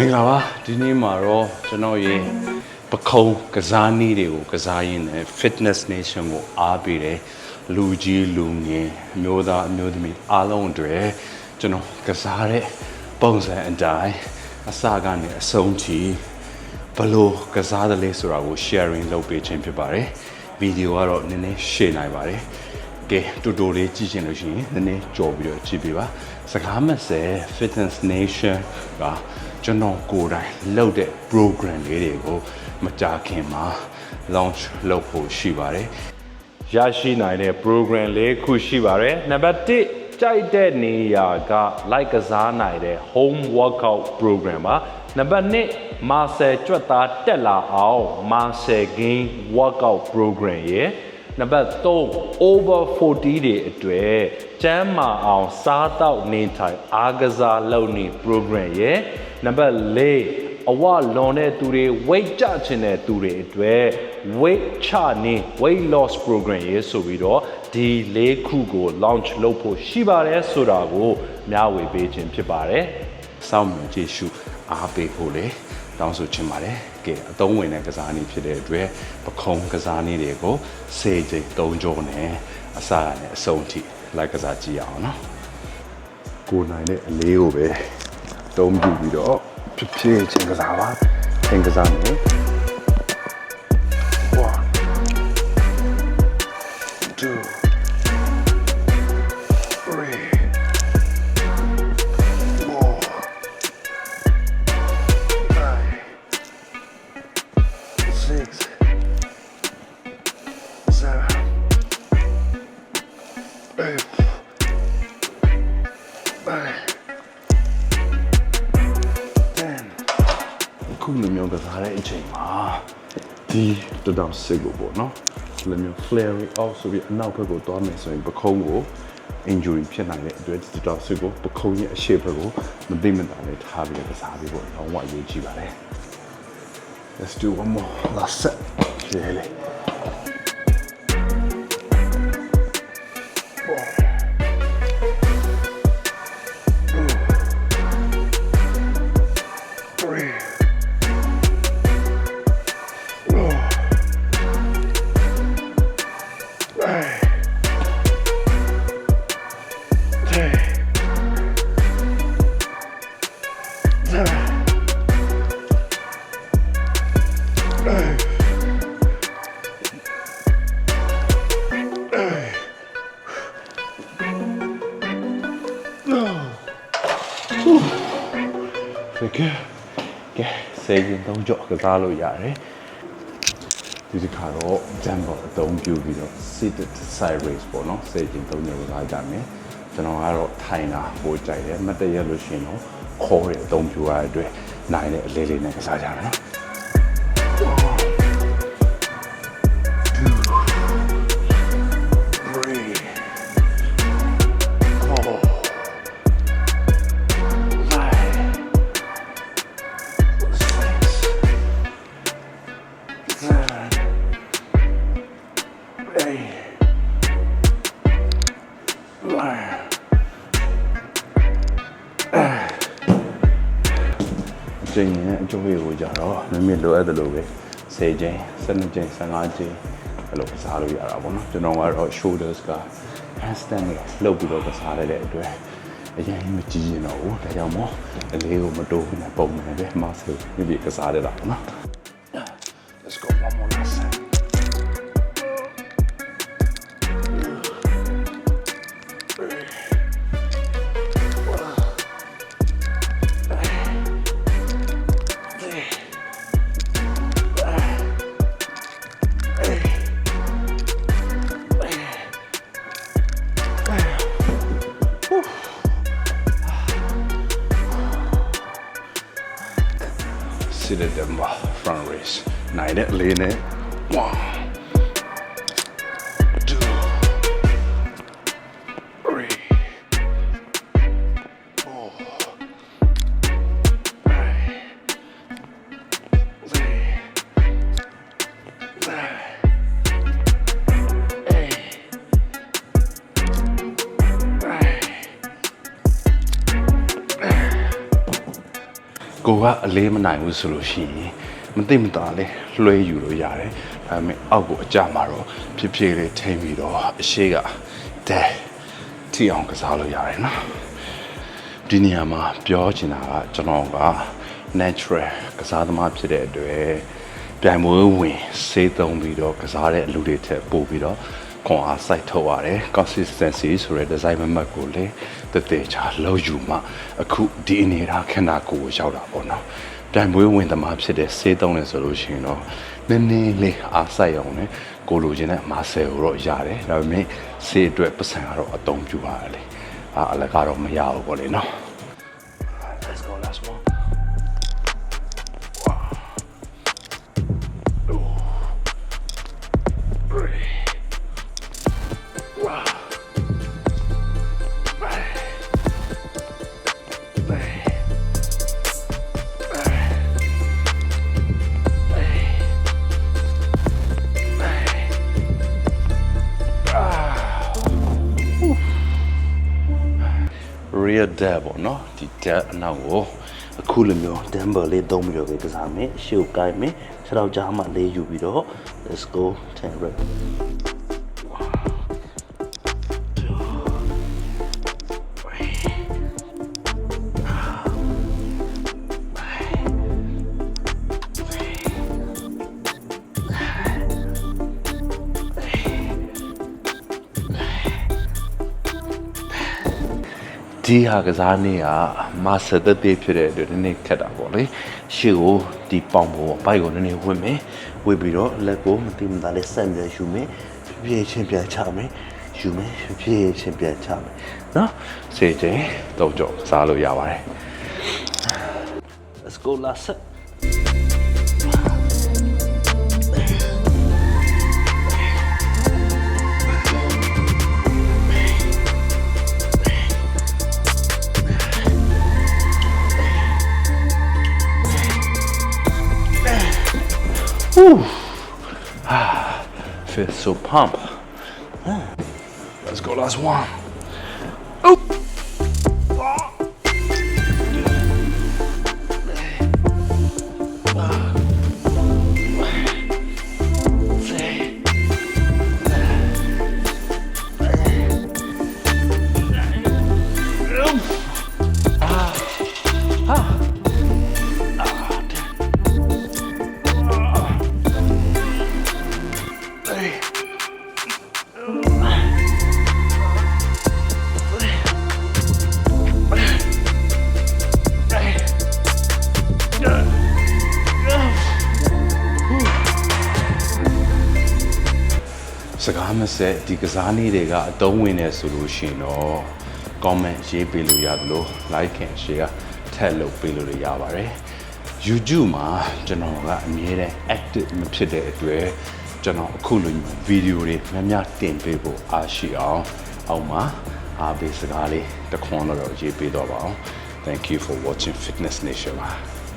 မင်္ဂလာပါဒီနေ့မှာတော့ကျွန်တော်ရေပခုံးကစားနည်းတွေကိုကစားရင်းနဲ့ fitness nation ကိုအားပေးတယ်လူကြီးလူငယ်အမျိုးသားအမျိုးသမီးအားလုံးအတွက်ကျွန်တော်ကစားတဲ့ပုံစံအတိုင်းအစကနေအဆုံးထိဘယ်လို့ကစားတယ်လဲဆိုတာကို sharing လုပ်ပေးခြင်းဖြစ်ပါတယ်ဗီဒီယိုကတော့နည်းနည်းရှင်းနိုင်ပါတယ်ကဲတူတူလေးကြည့်ချင်လို့ရှိရင်နည်းနည်းကြော်ပြီးတော့ကြည့်ပေးပါစကားမစဲ Fitness Nation က ကျွန်တော်ကိုယ်တိုင်လုပ်တဲ့ program လေးတွေကိုမကြာခင်မှာ launch လုပ်ဖို့ရှိပါတယ်ရရှိနိုင်တဲ့ program လေးခုရှိပါတယ်နံပါတ်1ကြိုက်တဲ့နေရာက like ကစားနိုင်တဲ့ home workout program ပါနံပါတ်2 muscle ကြွက်သားတက်လာအောင် muscle gain workout program ရဲ့ နံပါတ်3 over 40တွေအတွက်ကျန်းမာအောင်စားတောက်နေထိုင်အားကစားလုပ်နေ program ရဲ့နံပါတ်4အဝလွန်တဲ့သူတွေ weight ကျချင်တဲ့သူတွေအတွက် weight ချနေ weight loss program ရဲ့ဆိုပြီးတော့ဒီ၄ခုကို launch လုပ်ဖို့ရှိပါတယ်ဆိုတာကိုမျှဝေပေးခြင်းဖြစ်ပါတယ်စောင့်မျှော်ကြည့်ရှုအားပေးဖို့လေ တောင်းဆိုချင်ပါတယ်။ကဲအသုံးဝင်တဲ့ကစားနည်းဖြစ်တဲ့အတွက်ပခုံးကစားနည်းတွေကိုစေချိန်၃ကြောနဲ့အစရနဲ့အဆုံးထိလိုက်ကစားကြည့်ရအောင်နော်။ကိုနိုင်တဲ့အလေးကိုပဲတုံးပြပြီးတော့ဖြစ်ဖြစ်ချင်းကစားပါ။ချင်းကစားနေ။ one ခုလိုမျိုးကစားတဲ့အချိန်မှာဒီတတောင်စစ်ကိုပေါ့နော်ဒီလိုမျိုး flaring out ဆိုပြီးအနောက်ဘက်ကိုသွားမယ်ဆိုရင်ပခုံးကို injury ဖြစ်နိုင်တဲ့အတွက်ဒီတတောင်စစ်ကိုပခုံးရဲ့အရှေ့ဘက်ကိုမသိမသာလေးထားပြီးတော့ကစားပြီးပေါ့တော့ဝအရေးကြီးပါတယ် Let's do one more. Last set. Really. 婆。Thank you. ကဲစေရင်သုံးကြော့ကစားလို့ရတယ်ဒီတစ်ခါတော့ jump ကိုအသုံးပြုပြီးတော့ seated side raise ပေါ့နော်စေရင်သုံးကြော့ကစားကြမယ်ကျွန်တော်ကတော့ထိုင်တာပိုကြိုက်တယ်မတ်တရက်လို့ရှိရင်တော့ခေါ်ရအသုံးပြုရတဲ့အတွက်နိုင်တဲ့အလေးလေးနဲ့ကစားကြမယ်နော် အကျဉ်းနဲ့အကျိုးတွေကိုကြတော့မမေ့လိုအပ်တယ်လို့ပဲ10ကျင်း12ကျင်း15ကျင်းအဲ့လိုကစားလို့ရတာပေါ့နော်ကျွန်တော်ကတော့ shoulders က handstand နဲ့လှုပ်ပြီးတော့ကစားရတဲ့အတွက်အရင်မကြည့်ရင်တော့ဘူးဒါကြောင့်မို့အလေးကိုမတိုးဘူးနဲ့ပုံမှန်ပဲ muscle မြည်ကစားရတာပေါ့နော် sit at them front race နိုင်တဲ့လေးနဲ့1 ကကိုကအလေးမနိုင်ဘူးဆိုလို့ရှိရင်မသိမသာလဲလွှဲယူလို့ရတယ်ဒါပေမဲ့အောက်ကိုအကြမှာတော့ဖြစ်ဖြစ်လေးထိမ့်ပြီးတော့အရှိကဒဲတီအောင်ကစားလို့ရတယ်နော်ဒီနေရာမှာပြောချင်တာကကျွန်တော်က natural ကစားသမားဖြစ်တဲ့အတွက်ပြိုင်ပွဲဝင်စေးသုံးပြီးတော့ကစားတဲ့အလူတွေထက်ပို့ပြီးတော့ ခွန်အားစိုက်ထုတ်ရတယ် consistency ဆိုတဲ့ design မမတ်ကိုလေတည်ချာလောက်ယူမှအခုဒီအနေထားခန္ဓာကိုယ်ကိုရောက်တာပေါ့နော်ပြိုင်ပွဲဝင်သမားဖြစ်တဲ့စေးသုံးတယ်ဆိုလို့ရှိရင်တော့နည်းနည်းလေးအားစိုက်အောင်နဲ့ကိုလိုချင်တဲ့မာဆယ်ကိုတော့ရတယ်ဒါပေမဲ့စေးအတွက်ပတ်စံကတော့အသုံးပြုရတယ်လေအာအလကားတော့မရဘူးပေါ့လေနော် rear dab ပေါ့နော်ဒီ dab အနောက်ကိုအခုလိုမျိုး dumbbell လေးသုံးပြီးတော့ပဲကစားမယ်ရှုပ်ကိုင်းမယ်ခြေထောက်ကြားမှလေးယူပြီးတော့ let's go 10 rep ဒီဟာကစားနေကမာစတတေးဖြစ်တဲ့အတွက်နည်းနည်းခက်တာပေါ့လေရှေ့ကိုဒီပေါင်ပေါ်ဘိုက်ကိုနည်းနည်းဝင်မယ်ဝေပြီးတော့လက်ကိုမတိမသားလေးဆက်ပြီးယူမယ်ပြေးချင်းပြန်ချမယ်ယူမယ်ပြေးချင်းပြန်ချမယ်နော်စေချင်းတော့ကြောစားလို့ရပါတယ် Let's go last set pump. Let's go last one. ။ စကားမဆက်ဒီကစားနည်းတွေကအတုံးဝင်နေဆိုလို့ရှိရင်တော့ comment ရေးပေးလို့ရတယ်လို့ like and share ထည့်လုပ်ပေးလို့ရပါတယ်။ YouTube မှာကျွန်တော်ကအမြဲတမ်း active မဖြစ်တဲ့အတွက်ကျွန်တော်အခုလိုဗီဒီယိုတွေများများတင်ပေးဖို့အားရှိအောင်အောက်မှာအားပေးစကားလေးတစ်ခွန်းတော့ရေးပေးတော့ပါအောင် Thank you for watching Fitness Nation ပါ